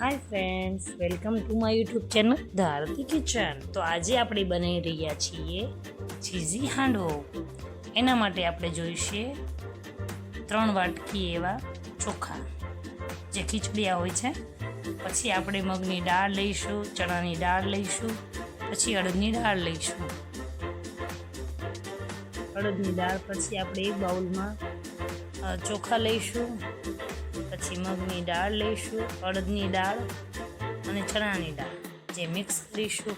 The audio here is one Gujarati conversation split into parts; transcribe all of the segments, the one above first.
Hi friends welcome to my YouTube channel Dharti kitchen તો આજે આપણે બનાવી રહ્યા છીએ ચીઝી હાંડવો. એના માટે આપણે જોઈશે ત્રણ વાટકી એવા ચોખા. જે ખીચડિયા હોય છે. પછી આપણે મગની દાળ લઈશું, ચણાની દાળ લઈશું, પછી અડદની દાળ લઈશું. અડદની દાળ પછી આપણે એક બાઉલમાં ચોખા લઈશું. પછી મગની દાળ લઈશું, અડદની દાળ અને ચણાની દાળ, જે મિક્સ કરીશું.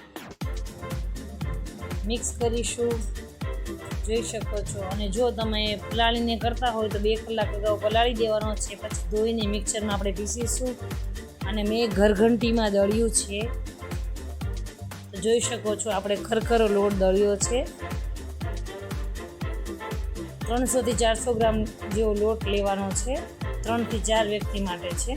મિક્સ કરીશું. જોઈ શકો છો. અને જો તમે પલાળીને કરતા હોય તો બે કલાક અગાઉ પલાળી દેવાનો છે. પછી ધોઈને મિક્સરમાં આપણે પીસીશું. અને મેં ઘરઘંટીમાં દળ્યું છે. તો જોઈ શકો છો, આપણે ખરખરો લોટ દળ્યો છે. ત્રણસોથી ચારસો ગ્રામ જેવો લોટ લેવાનો છે. ત્રણથી ચાર વ્યક્તિ માટે છે.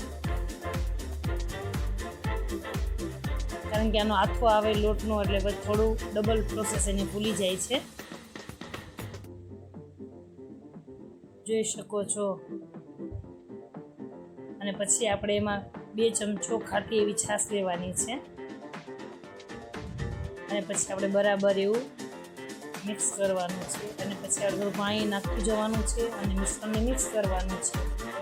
કારણ કે આનો આથો આવે લોટનો, એટલે થોડું ડબલ પ્રોસેસ એને ભૂલી જાય છે. જોઈ શકો છો. અને પછી આપણે એમાં બે ચમચો ખાટી એવી છાશ લેવાની છે. અને પછી આપણે બરાબર એવું મિક્સ કરવાનું છે. અને પછી અડધું પાણી નાખી જવાનું છે અને મિશ્રણને મિક્સ કરવાનું છે.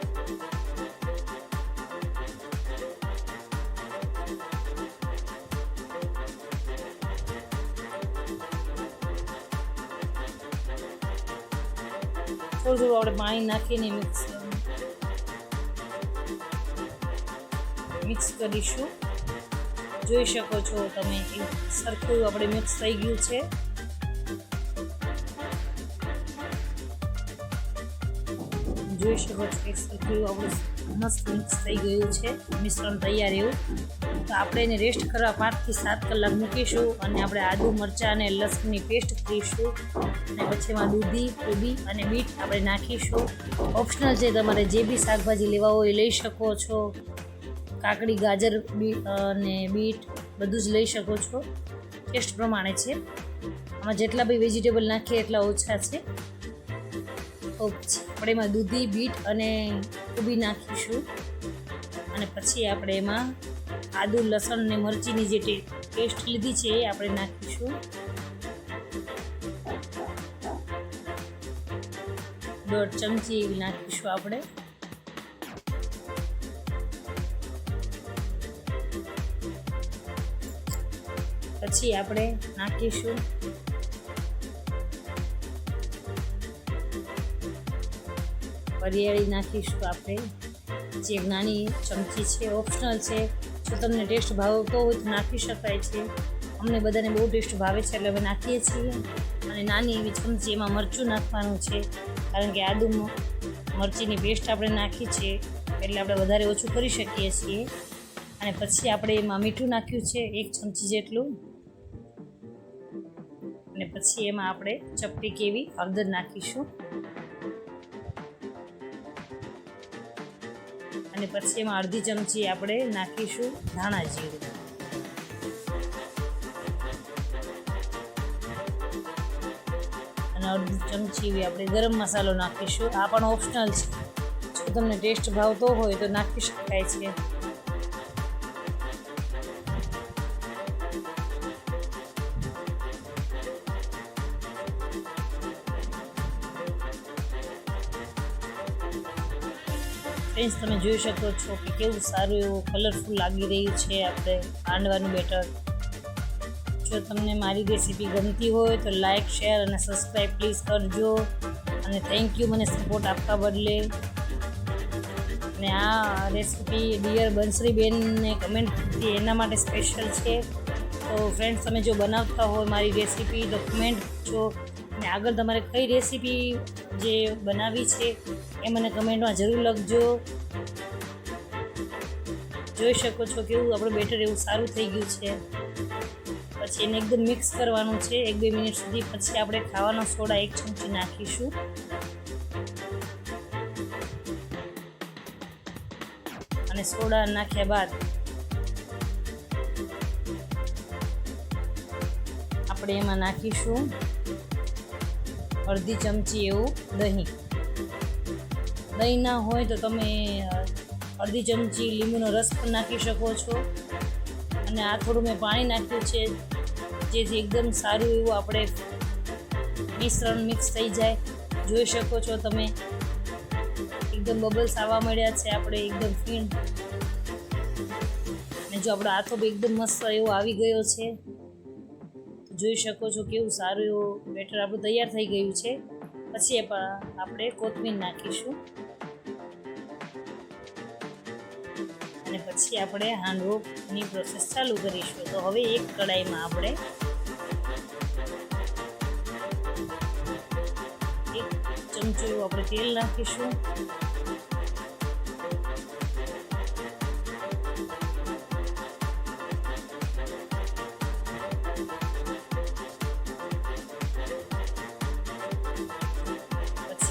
થોડું આપણે પાણી નાખીને મિક્સ મિક્સ કરીશું. જોઈ શકો છો તમે સરખું આપણે મિક્સ થઈ ગયું છે. જોઈ શકો છો કે સરખું આપણું મસ્ત મિક્સ થઈ ગયું છે. મિશ્રણ તૈયાર એવું. તો આપણે એને રેસ્ટ કરવા પાંચથી સાત કલાક મૂકીશું અને આપણે આદુ, મરચાં અને લસણની પેસ્ટ કરીશું. અને પછી એમાં દૂધી, કોબી અને બીટ આપણે નાખીશું. ઓપ્શનલ છે તમારે જે બી શાકભાજી લેવા હોય એ લઈ શકો છો. કાકડી, ગાજર બીટ અને બીટ બધું જ લઈ શકો છો. ટેસ્ટ પ્રમાણે છે. આમાં જેટલા બી વેજીટેબલ નાખીએ એટલા ઓછા છે. આપણે એમાં દૂધી, બીટ અને કોબી નાખીશું. અને પછી આપણે એમાં આદુ, લસણ અને મરચીની જે ટેસ્ટ લીધી છે એ આપણે નાખીશું. દોઢ ચમચી એવી નાખીશું આપણે. પછી આપણે નાખીશું. વરિયાળી નાખીશું આપણે. જે નાની ચમચી છે ઓપ્શનલ છે જો તમને ટેસ્ટ ભાવતો તો નાખી શકાય છે. અમને બધાને બહુ ટેસ્ટ ભાવે છે એટલે અમે નાખીએ છીએ. અને નાની એવી ચમચી એમાં મરચું નાખવાનું છે. કારણ કે આદુ મરચીની પેસ્ટ આપણે નાખી છે એટલે આપણે વધારે ઓછું કરી શકીએ છીએ. અને પછી આપણે એમાં મીઠું નાખ્યું છે એક ચમચી જેટલું. અને પછી એમાં આપણે ચપટી કેવી હળદર નાખીશું. અને પછી એમાં અડધી ચમચી આપણે નાખીશું ધાણા જીરું. અને અડધી ચમચી એવી આપણે ગરમ મસાલો નાખીશું. આ પણ ઓપ્શનલ છે. જો તમને ટેસ્ટ ભાવતો હોય તો નાખી શકાય છે. ફ્રેન્ડ્સ તમે જોઈ શકો છો કે કેવું સારું એવું કલરફુલ લાગી રહ્યું છે આપણે હાંડવાનું બેટર. જો તમને મારી રેસીપી ગમતી હોય તો લાઇક શેર અને સબસ્ક્રાઈબ પ્લીઝ કરજો. અને થેન્ક યુ મને સપોર્ટ આપવા બદલે. અને આ રેસીપી ડિયર બંસરીબેનને કમેન્ટ એના માટે સ્પેશિયલ છે. તો ફ્રેન્ડ્સ તમે જો બનાવતા હોય મારી રેસીપી તો કમેન્ટ જો અને આગળ તમારે કઈ રેસીપી જે બનાવી છે એ મને કમેન્ટમાં જરૂર લખજો. જોઈ શકો છો કેવું આપણું બેટર એવું સારું થઈ ગયું છે. પછી એને એકદમ મિક્સ કરવાનું છે. એક બે મિનિટ સુધી પછી આપણે ખાવાનો સોડા એક ચમચી નાખીશું. અને સોડા નાખ્યા બાદ આપણે એમાં નાખીશું. અડધી ચમચી એવું દહીં. દહીં ના હોય તો તમે અડધી ચમચી લીંબુનો રસ પણ નાખી શકો છો. અને આ થોડું મેં પાણી નાખ્યું છે, જેથી એકદમ સારું એવું આપણે મિશ્રણ મિક્સ થઈ જાય. જોઈ શકો છો તમે, એકદમ બબલ્સ આવવા મળ્યા છે, આપણે એકદમ ફીણ. અને જો આપણો આથો બી એકદમ મસ્ત એવો આવી ગયો છે. જોઈ શકો છો કેવું સારું એવું બેટર આપણું તૈયાર થઈ ગયું છે. પછી આપણે કોથમીર નાખીશું. અને પછી આપણે હાંડવોની પ્રોસેસ ચાલુ કરીશું. તો હવે એક કડાઈમાં આપણે એક ચમચો આપણે તેલ નાખીશું.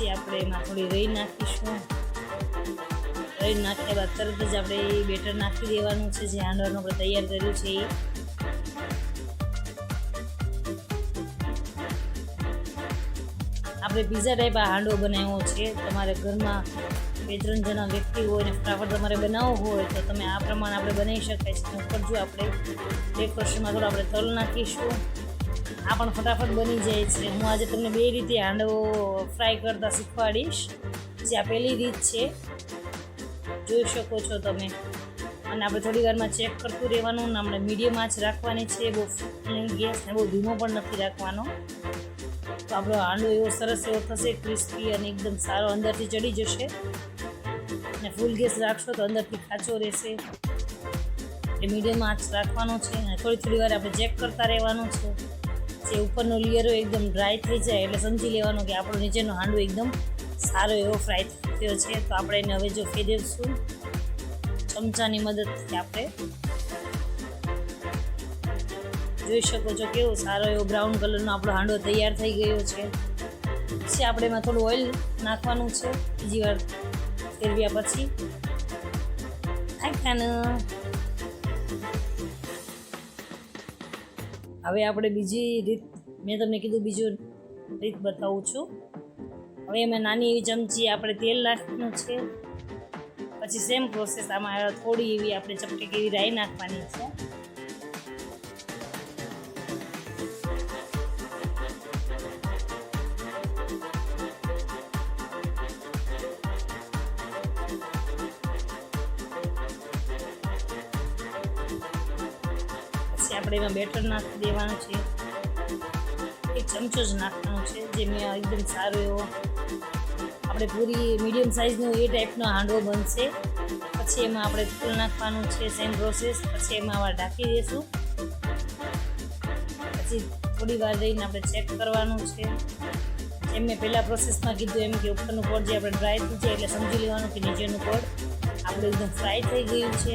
પછી આપણે એમાં થોડી રહી નાખીશું. રહી નાખ્યા બાદ તરત જ આપણે બેટર નાખી દેવાનું છે, જે હાંડવાનું આપણે તૈયાર કર્યું છે એ. આપણે પીઝા ટાઈપ આ હાંડવો બનાવ્યો છે. તમારે ઘરમાં બે ત્રણ જણા વ્યક્તિ હોય અને ફટાફટ તમારે બનાવવો હોય તો તમે આ પ્રમાણે આપણે બનાવી શકાય છે. ઉપર જો આપણે ડેકોરેશનમાં થોડું આપણે તલ નાખીશું. આ પણ ફટાફટ બની જાય છે. હું આજે તમને બે રીતે હાંડવો ફ્રાય કરતા શીખવાડીશ. જે આ પહેલી રીત છે, જોઈ શકો છો તમે. અને આપણે થોડી વારમાં ચેક કરતું રહેવાનું ને આપણે મીડિયમ આંચ રાખવાની છે. બહુ ગેસને બહુ ધીમો પણ નથી રાખવાનો. તો આપણો હાંડવો એવો સરસ એવો થશે ક્રિસ્પી અને એકદમ સારો અંદરથી ચડી જશે. અને ફૂલ ગેસ રાખશો તો અંદરથી કાચો રહેશે. એ મીડિયમ આંચ રાખવાનો છે. અને થોડી થોડી વાર આપણે ચેક કરતા રહેવાનું છે. જે ઉપરનો લિયરો એકદમ ડ્રાય થઈ જાય એટલે સમજી લેવાનું કે આપણો નીચેનો હાંડવો એકદમ સારો એવો ફ્રાય થયો છે. તો આપણે એને હવે જો ફેરવશું. ચમચાની મદદથી આપણે જોઈ શકો છો કેવો સારો એવો બ્રાઉન કલરનો આપણો હાંડવો તૈયાર થઈ ગયો છે. પછી આપણે એમાં થોડું ઓઇલ નાખવાનું છે. બીજી વાર ફેરવ્યા પછી. નાખ્યાનું હવે આપણે બીજી રીત, મેં તમને કીધું બીજું રીત બતાવું છું. હવે એમાં નાની એવી ચમચી આપણે તેલ નાખવાનું છે. પછી સેમ પ્રોસેસ આમાં થોડી એવી આપણે ચપટી એવી રાઈ નાખવાની છે. પછી આપણે એમાં બેટર નાખી દેવાનું છે. એક ચમચો જ નાખવાનો છે, જે મેં એકદમ સારો એવો, આપણે પૂરી મીડિયમ સાઇઝનો એ ટાઈપનો હાંડવો બનશે. પછી એમાં આપણે તેલ નાખવાનું છે સેમ પ્રોસેસ પછી એમાં આવા ઢાંકી દઈશું પછી થોડી વાર રહીને આપણે ચેક કરવાનું છે. એમ મેં પહેલાં પ્રોસેસમાં કીધું એમ કે ઉપરનું કોડ જે આપણે ડ્રાય થઈ જાય એટલે સમજી લેવાનું કે નીચેનું કોડ આપણું એકદમ ફ્રાય થઈ ગયું છે.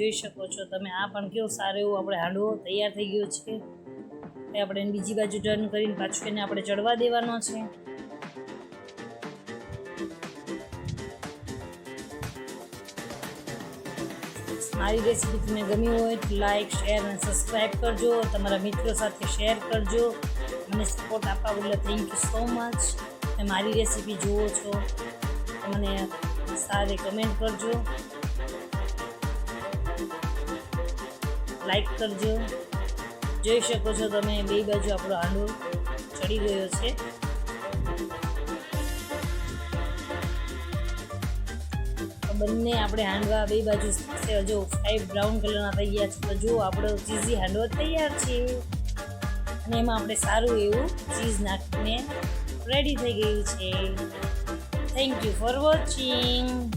જોઈ શકો છો. તમે આ પણ કેવો સારો એવો આપણે હાંડવો તૈયાર થઈ ગયો છે. એ આપણે બીજી બાજુ ટર્ન કરીને પાછું એને આપણે ચડવા દેવાનો છે. મારી રેસીપી તમને ગમી હોય તો લાઇક શેર અને સબસ્ક્રાઈબ કરજો. તમારા મિત્રો સાથે શેર કરજો. મને સપોર્ટ આપવા બદલ થેન્ક યુ સો મચ તમે મારી રેસીપી જુઓ છો. મને સારી કમેન્ટ કરજો. લાઈક કરજો. જોઈ શકો છો તમે બે બાજુ આપણો હાંડવો ચડી ગયો છે. બંને આપણે હાંડવા બે બાજુ હજુ ફાઈવ બ્રાઉન કલરના થઈ ગયા છે. જો આપણો ચીઝી હાંડવો તૈયાર છે. અને એમાં આપણે સારું એવું ચીઝ નાખીને રેડી થઈ ગયું છે. Thank you for watching